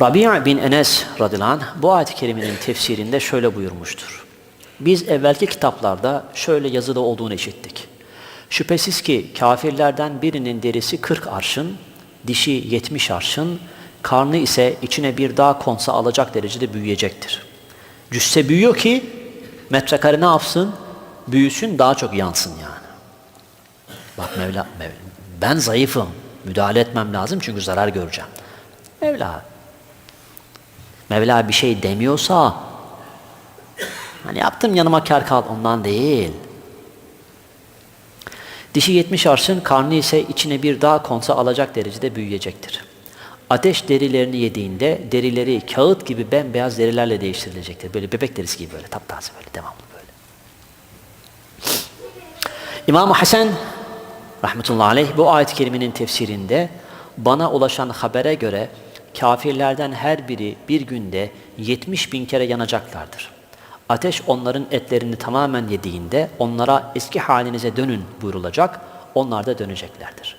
Rabia bin Enes radıyallahu bu ayet-i kerimenin tefsirinde şöyle buyurmuştur. Biz evvelki kitaplarda şöyle yazıda olduğunu işittik. Şüphesiz ki kafirlerden birinin derisi 40 arşın, dişi 70 arşın, karnı ise içine bir dağ konsa alacak derecede büyüyecektir. Cüsse büyüyor ki metrekare ne yapsın? Büyüsün daha çok yansın yani. Bak Mevla, Mevla ben zayıfım. Müdahale etmem lazım çünkü zarar göreceğim. Mevla Mevla bir şey demiyorsa hani yaptım yanıma kar kal ondan değil. Dişi 70 arşın, karnı ise içine bir dağ konsa alacak derecede büyüyecektir. Ateş derilerini yediğinde derileri kağıt gibi bembeyaz derilerle değiştirilecektir. Böyle bebek derisi gibi böyle taptaze böyle devamlı böyle. İmam Hasan rahmetullahi aleyh bu ayet-i kerimenin tefsirinde bana ulaşan habere göre kafirlerden her biri bir günde 70 bin kere yanacaklardır. Ateş onların etlerini tamamen yediğinde onlara eski halinize dönün buyurulacak, onlar da döneceklerdir.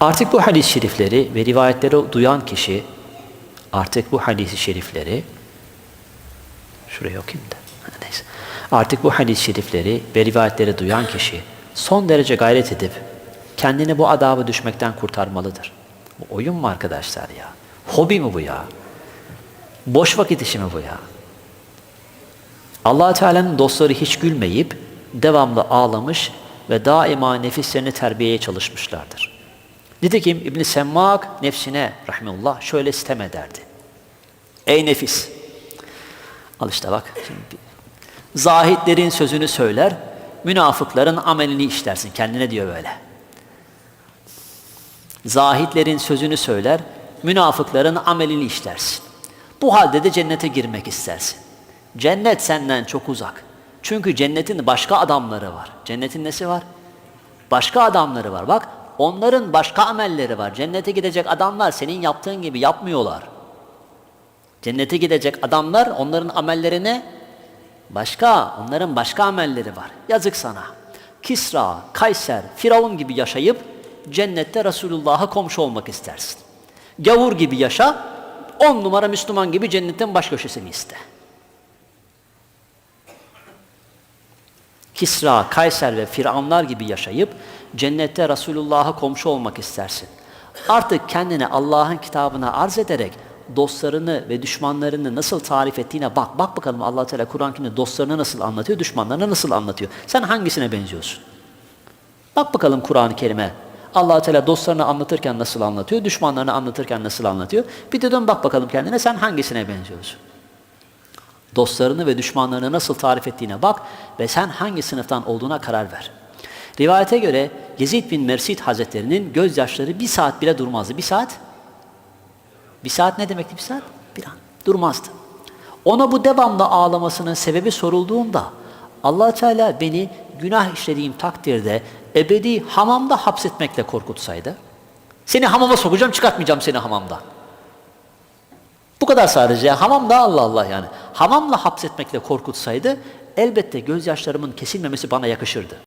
Artık bu hadis-i şerifleri ve rivayetleri duyan kişi, artık bu hadis-i şerifleri, şuraya okuyayım da, neyse. Artık bu hadis-i şerifleri ve rivayetleri duyan kişi son derece gayret edip kendini bu adabı düşmekten kurtarmalıdır. Bu oyun mu arkadaşlar ya? Hobi mi bu ya? Boş vakit işi mi bu ya? allah Teala'nın dostları hiç gülmeyip devamlı ağlamış ve daima nefislerini terbiyeye çalışmışlardır. Nitekim İbn Semmak nefsine rahmetullah şöyle sitem ederdi. Ey nefis! Al işte bak. Şimdi Zahitlerin sözünü söyler, münafıkların amelini işlersin. Kendine diyor böyle. Zahitlerin sözünü söyler, münafıkların amelini işlersin. Bu halde de cennete girmek istersin. Cennet senden çok uzak. Çünkü cennetin başka adamları var. Cennetin nesi var? Başka adamları var. Bak onların başka amelleri var. Cennete gidecek adamlar senin yaptığın gibi yapmıyorlar. Cennete gidecek adamlar onların amellerini başka, onların başka amelleri var. Yazık sana. Kisra, Kayser, Firavun gibi yaşayıp cennette Resulullah'a komşu olmak istersin. Gavur gibi yaşa, on numara Müslüman gibi cennetin baş köşesini iste. Kisra, Kayser ve Firavunlar gibi yaşayıp cennette Resulullah'a komşu olmak istersin. Artık kendini Allah'ın kitabına arz ederek dostlarını ve düşmanlarını nasıl tarif ettiğine bak. Bak bakalım allah Teala Kur'an-ı Kerim'de dostlarını nasıl anlatıyor, düşmanlarını nasıl anlatıyor. Sen hangisine benziyorsun? Bak bakalım Kur'an-ı Kerim'e. allah Teala dostlarını anlatırken nasıl anlatıyor, düşmanlarını anlatırken nasıl anlatıyor. Bir de dön bak bakalım kendine sen hangisine benziyorsun? Dostlarını ve düşmanlarını nasıl tarif ettiğine bak ve sen hangi sınıftan olduğuna karar ver. Rivayete göre Yezid bin Mersid Hazretleri'nin gözyaşları bir saat bile durmazdı. Bir saat bir saat ne demekti bir saat? Bir an. Durmazdı. Ona bu devamlı ağlamasının sebebi sorulduğunda allah Teala beni günah işlediğim takdirde ebedi hamamda hapsetmekle korkutsaydı seni hamama sokacağım çıkartmayacağım seni hamamda. Bu kadar sadece. Hamamda Allah Allah yani. Hamamla hapsetmekle korkutsaydı elbette gözyaşlarımın kesilmemesi bana yakışırdı.